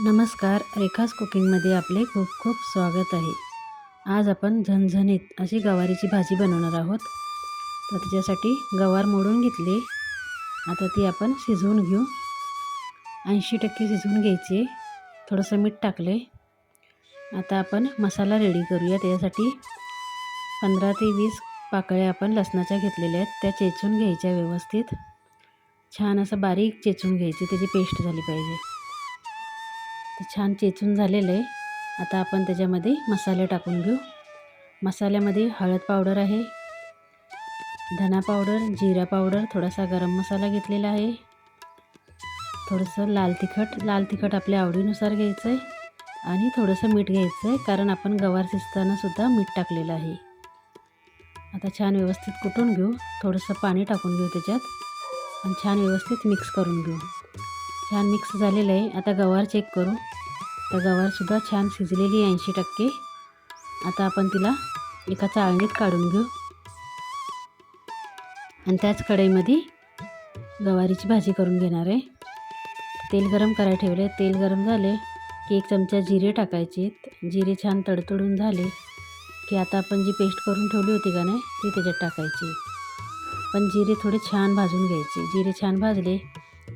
नमस्कार रेखास कुकिंगमध्ये आपले खूप खूप स्वागत आहे. आज आपण झणझणीत अशी गवारीची भाजी बनवणार आहोत. तर त्याच्यासाठी गवार मोडून घेतले. आता ती आपण शिजवून घेऊ. ऐंशी टक्के शिजवून घ्यायचे. थोडंसं मीठ टाकले. आता आपण मसाला रेडी करूया. त्याच्यासाठी पंधरा ते वीस पाकळ्या आपण लसणाच्या घेतलेल्या आहेत. त्या चेचून घ्यायच्या व्यवस्थित. छान असं बारीक चेचून घ्यायची. त्याची पेस्ट झाली पाहिजे. ते छान चेचून झालेलं आहे. आता आपण त्याच्यामध्ये मसाले टाकून घेऊ. मसाल्यामध्ये हळद पावडर आहे. धना पावडर जिरा पावडर थोडासा गरम मसाला घेतलेला आहे. थोडंसं लाल तिखट लाल तिखट आपल्या आवडीनुसार घ्यायचं आहे आणि थोडंसं मीठ घ्यायचं आहे कारण आपण गवार शिजतानासुद्धा मीठ टाकलेलं आहे. आता छान व्यवस्थित कुटून घेऊ. थोडंसं पाणी टाकून घेऊ त्याच्यात आणि छान व्यवस्थित मिक्स करून घेऊ. छान मिक्स झालेलं आहे. आता गवार चेक करू. तर गवारसुद्धा छान शिजलेली आहे ऐंशी टक्के. आता आपण तिला एका चाळणीत काढून घेऊ. आणि त्याच कढईमध्ये गवारीची भाजी करून घेणार आहे. तेल गरम करायला ठेवले तेल गरम झाले की एक चमचा जिरे टाकायचे. जिरे छान तडतडून झाले की आता आपण जी पेस्ट करून ठेवली होती का नाही ती त्याच्यात टाकायची. पण जिरे थोडे छान भाजून घ्यायचे. जिरे छान भाजले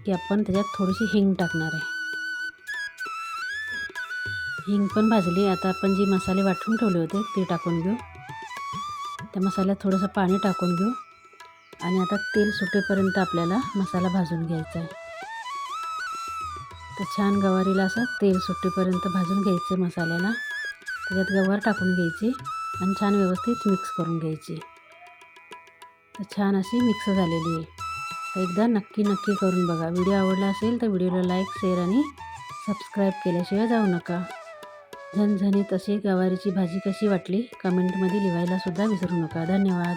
की आपण त्याच्यात थोडीशी हिंग टाकणार आहे. हिंग पण भाजली. आता आपण जे मसाले वाटून ठेवले होते ते टाकून घेऊ. त्या मसाल्यात थोडंसं पाणी टाकून घेऊ. आणि आता तेल सुटेपर्यंत आपल्याला मसाला भाजून घ्यायचा आहे. तर छान गवारीला असं तेल सुटेपर्यंत भाजून घ्यायचं मसाल्याला. त्याच्यात गवार टाकून घ्यायची आणि छान व्यवस्थित मिक्स करून घ्यायची. तर छान अशी मिक्स झालेली आहे. एकदा नक्की नक्की करून बघा. व्हिडिओ आवडला असेल तर व्हिडिओला लाईक शेअर आणि सबस्क्राईब केल्याशिवाय जाऊ नका. झणझणीत अशी गवारीची भाजी कशी वाटली? कमेंटमध्ये लिहायलासुद्धा विसरू नका. धन्यवाद.